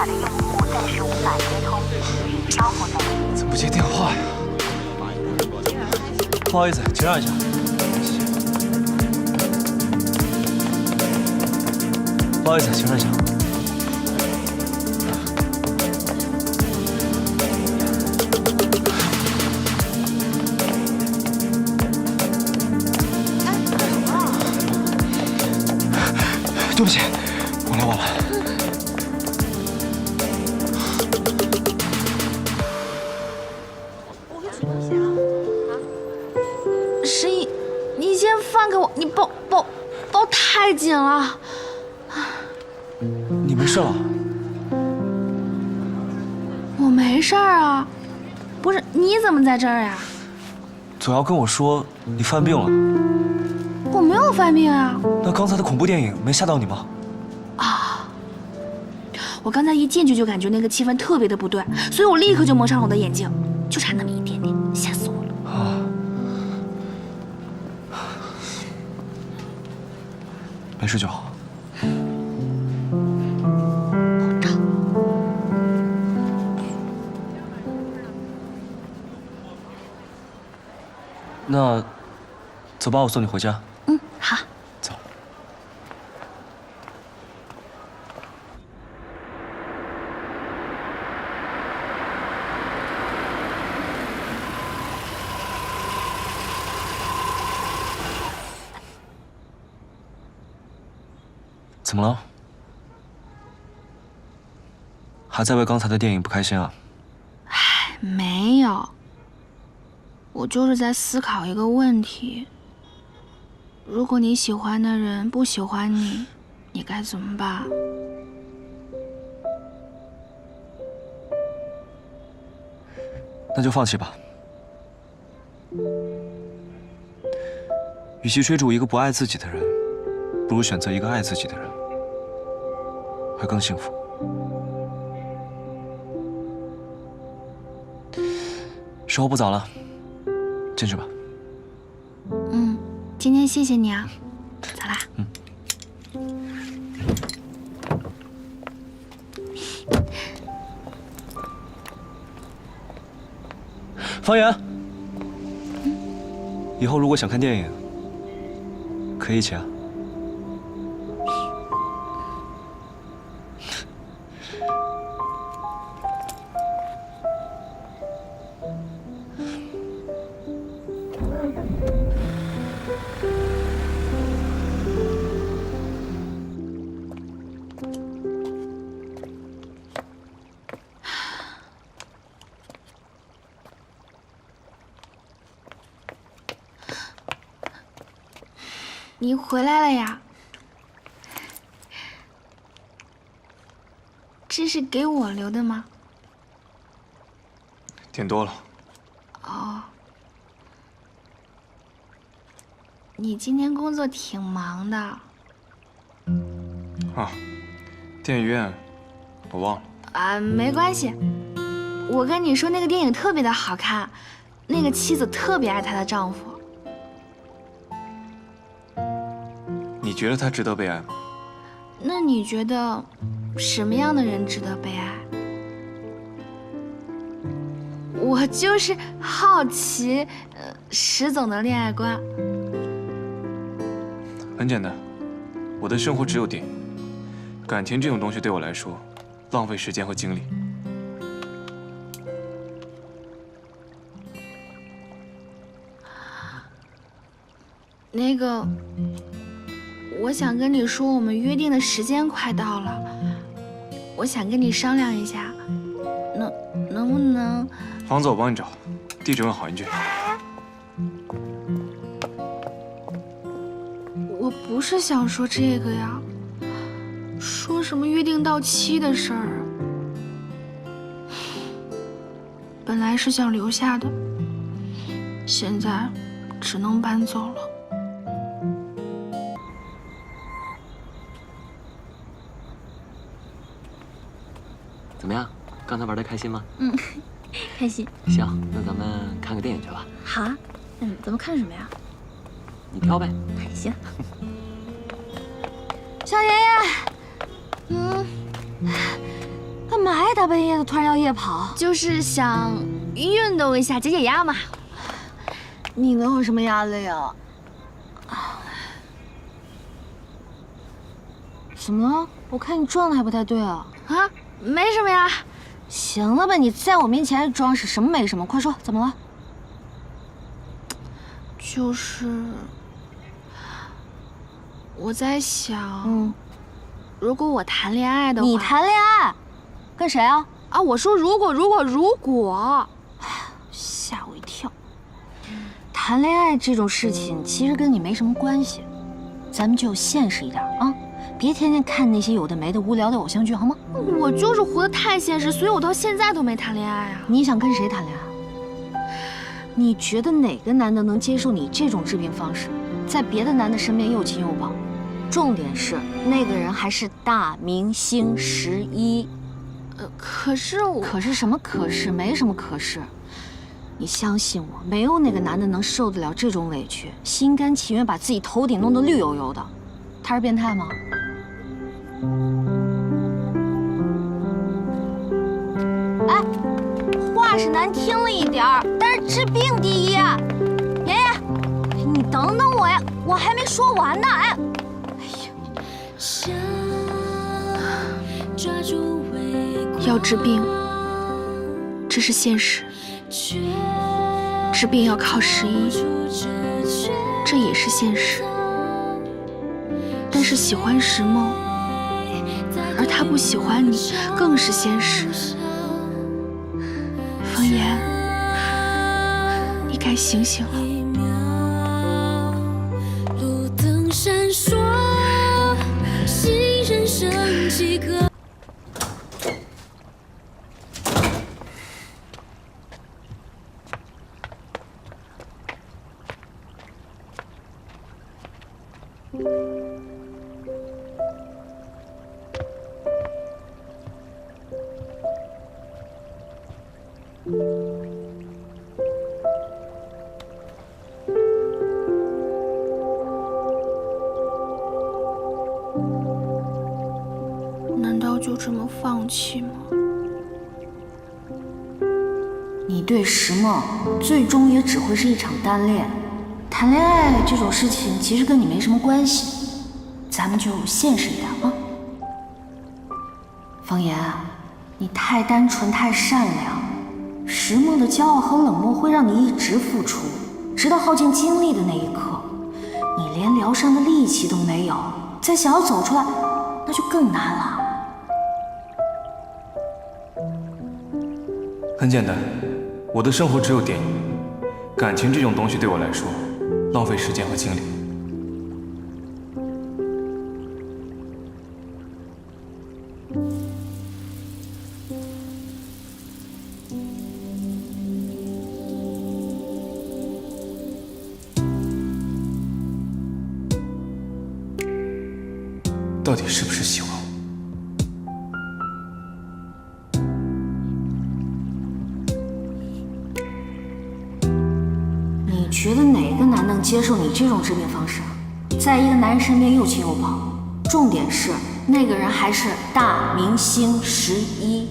打的用户暂时无法接通，请稍后再联。怎么不接电话呀？不好意思，请让一下。不好意思，请让一下。十一，你先放开我，你抱抱抱太紧了。你没事了？我没事儿啊，不是你怎么在这儿呀？总要跟我说你犯病了，我没有犯病啊。那刚才的恐怖电影没吓到你吗？啊我刚才一进去就感觉那个气氛特别的不对，所以我立刻就蒙上了我的眼睛，就差那么一没事就好。那，走吧，我送你回家。怎么了？还在为刚才的电影不开心啊？哎没有，我就是在思考一个问题：如果你喜欢的人不喜欢你，你该怎么办？那就放弃吧。与其追逐一个不爱自己的人，不如选择一个爱自己的人，会更幸福。时候不早了，进去吧。嗯，今天谢谢你啊，走啦。方圆，以后如果想看电影，可以一起啊。你回来了呀？这是给我留的吗？点多了，哦，你今天工作挺忙的。啊，电影院我忘了。啊，没关系。我跟你说，那个电影特别的好看，那个妻子特别爱她的丈夫。你觉得他值得被爱吗？那你觉得什么样的人值得被爱？我就是好奇，呃，石总的恋爱观。很简单，我的生活只有电影，感情这种东西对我来说，浪费时间和精力。那个，我想跟你说，我们约定的时间快到了，我想跟你商量一下，能能不能？房子我帮你找，地址问郝云俊。我不是想说这个呀，说什么约定到期的事儿。本来是想留下的，现在只能搬走了。刚才玩的开心吗？嗯，开心。行，那咱们看个电影去吧。好啊，嗯，咱们看什么呀？你挑呗。行。小爷爷，嗯，干嘛呀？大半夜的突然要夜跑，就是想运动一下，解解压嘛。你能有什么压力啊？怎么了？我看你状态不太对啊。啊，没什么呀。行了吧，你在我面前装是什么没什么，快说怎么了？就是我在想，嗯，如果我谈恋爱的话，你谈恋爱，跟谁啊？啊？我说如果如果如果，吓我一跳。谈恋爱这种事情其实跟你没什么关系，咱们就现实一点啊，别天天看那些有的没的无聊的偶像剧好吗？我就是活得太现实，所以我到现在都没谈恋爱啊。你想跟谁谈恋爱？你觉得哪个男的能接受你这种治病方式，在别的男的身边又亲又抱？重点是那个人还是大明星十一。呃，可是我，可是什么？可是没什么可是。你相信我，没有哪个男的能受得了这种委屈，心甘情愿把自己头顶弄得绿油油的。他是变态吗？哎，话是难听了一点儿，但是治病第一。妍妍，你等等我呀，我还没说完呢。哎，要治病，这是现实。治病要靠十一，这也是现实。但是喜欢石梦，他不喜欢你，更是现实。风言，你该醒醒了。难道就这么放弃吗？你对石梦最终也只会是一场单恋。谈恋爱这种事情其实跟你没什么关系，咱们就现实一点啊。方言，你太单纯太善良，石梦的骄傲和冷漠会让你一直付出，直到耗尽精力的那一刻，你连疗伤的力气都没有，再想要走出来，那就更难了。很简单，我的生活只有电影，感情这种东西对我来说，浪费时间和精力。接受你这种治病方式？在一个男人身边又亲又抱，重点是那个人还是大明星十一。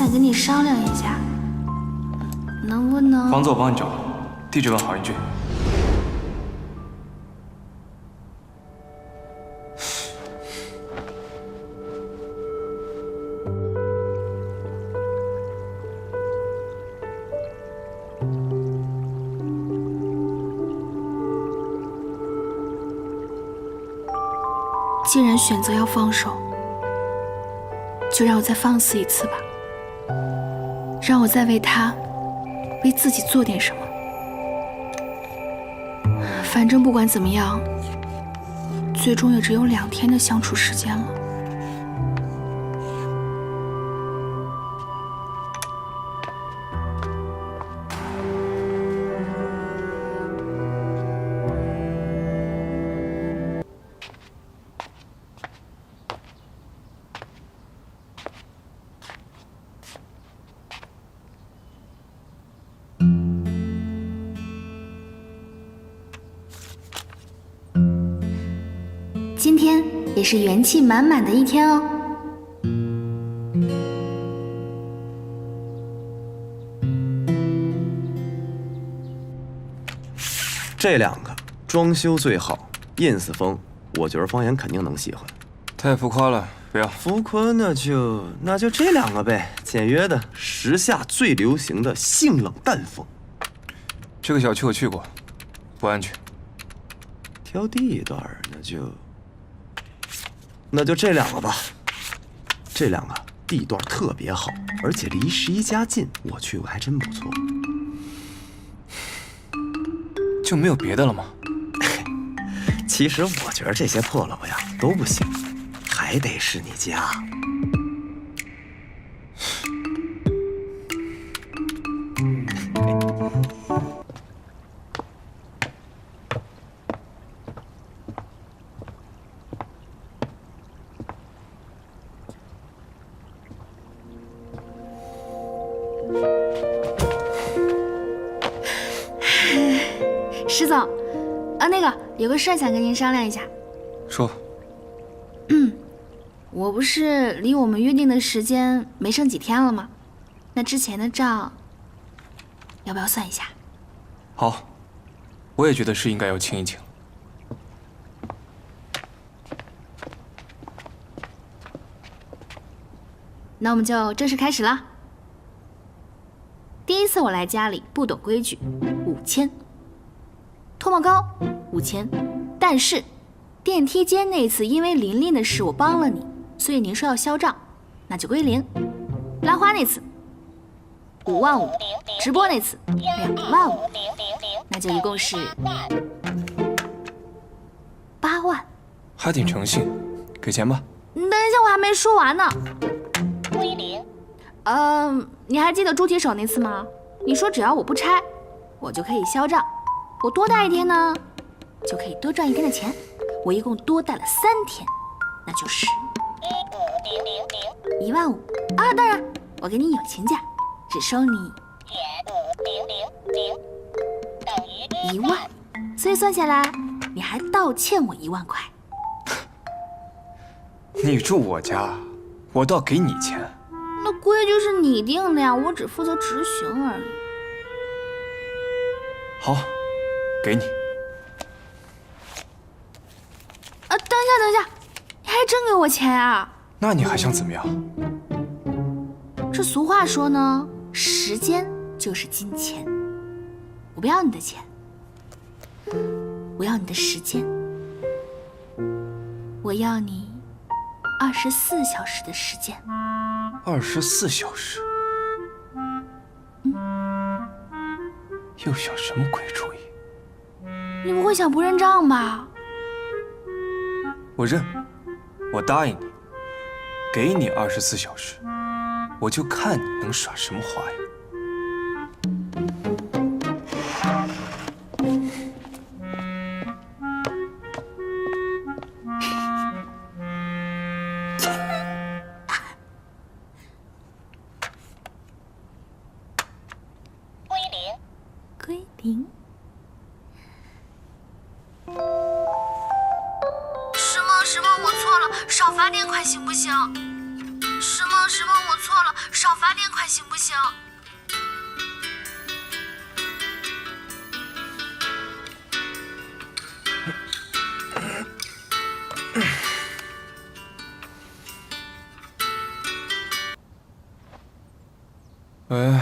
想跟你商量一下，能不能？房子我帮你找，地址问郝云俊。既然选择要放手，就让我再放肆一次吧，让我再为他，为自己做点什么。反正不管怎么样，最终也只有两天的相处时间了。是元气满满的一天哦。这两个装修最好，ins 风，我觉得方言肯定能喜欢。太浮夸了，不要。浮夸那就那就这两个呗，简约的，时下最流行的性冷淡风。这个小区我去过，不安全。挑地段儿那就那就这两个吧。这两个地段特别好，而且离十一家近，我去过还真不错。就没有别的了吗？其实我觉得这些破楼呀都不行，还得是你家。事儿想跟您商量一下。说，嗯我不是离我们约定的时间没剩几天了吗？那之前的账要不要算一下？好，我也觉得是应该要清一清。那我们就正式开始了。第一次我来家里不懂规矩，五千。脱毛膏五千，但是电梯间那次因为琳琳的事我帮了你，所以您说要销账，那就归零。拉花那次五万五，直播那次两万五，那就一共是八万。还挺诚信，给钱吧。等一下，我还没说完呢。归零。嗯，你还记得猪蹄手那次吗？你说只要我不拆，我就可以销账。我多待一天呢，就可以多赚一天的钱。我一共多带了三天，那就是一五零零零一万五啊！当然，我给你友情价，只收你点五零零零等于一万，所以算下来，你还倒欠我一万块。你住我家，我倒给你钱。那规矩是你定的呀，我只负责执行而已。好，给你。等一下，等一下，你还真给我钱啊？那你还想怎么样？这俗话说呢，时间就是金钱。我不要你的钱，我要你的时间。我要你二十四小时的时间。二十四小时？嗯又想什么鬼主意？你不会想不认账吧？我认，我答应你，给你二十四小时，我就看你能耍什么花样。喂，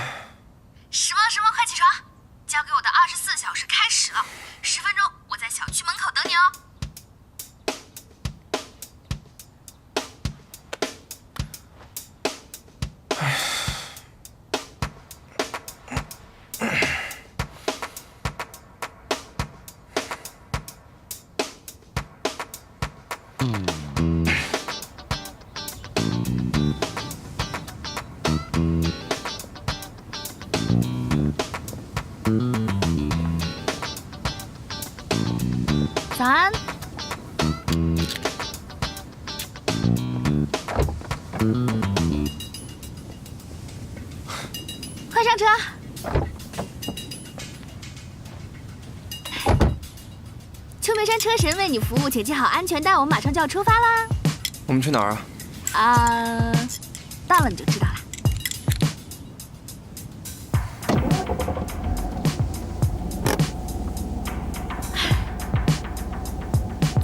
车神为你服务，请系好安全带，我们马上就要出发啦！我们去哪儿啊？啊、到了你就知道了。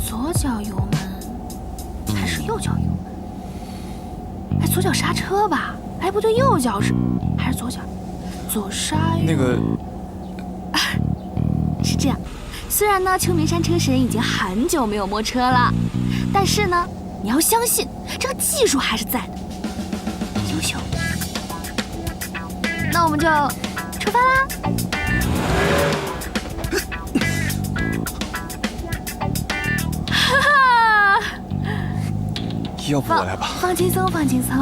左脚油门还是右脚油门？哎，左脚刹车吧？哎，不对，右脚是还是左脚？左刹那个，是这样，虽然呢，秋名山车神已经很久没有摸车了，但是呢，你要相信这个技术还是在的，优秀。那我们就出发啦！哈哈，要不我来吧？放轻松，放轻松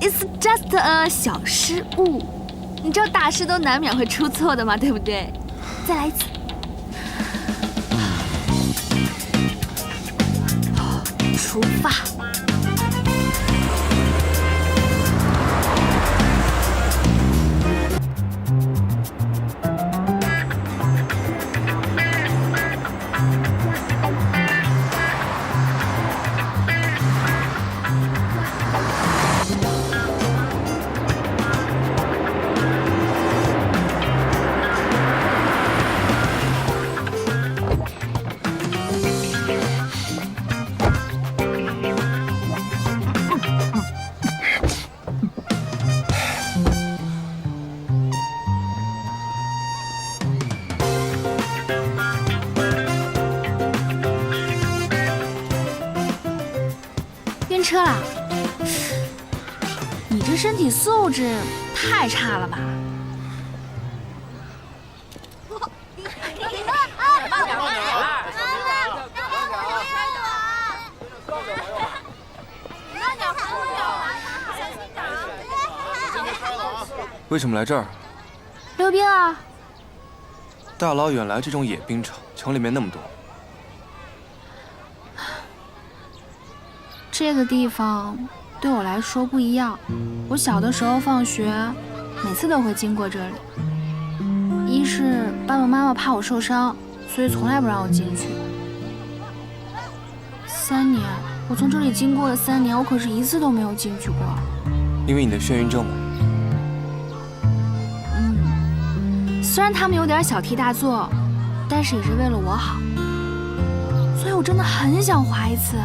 ，It's just a 小失误。你知道大师都难免会出错的嘛，对不对？再来一次。出发。为什么来这儿？溜冰啊！大老远来这种野冰场，城里面那么多，这个地方对我来说不一样。我小的时候放学，每次都会经过这里。一是爸爸妈妈怕我受伤，所以从来不让我进去。三年，我从这里经过了三年，我可是一次都没有进去过。因为你的眩晕症吗？虽然他们有点小题大做，但是也是为了我好，所以我真的很想滑一次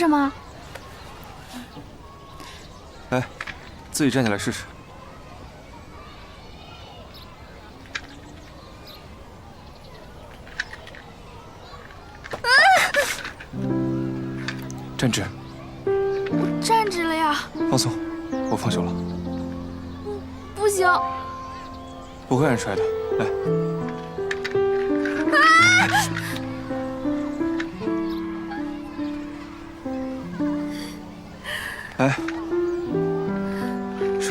什么。来，自己站起来试试。站直，我站直了呀，放松，我放手了，不行。不会让你摔的。来，来，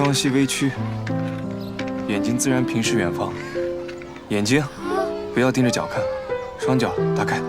双膝微屈，眼睛自然平视远方，眼睛不要盯着脚看，双脚打开。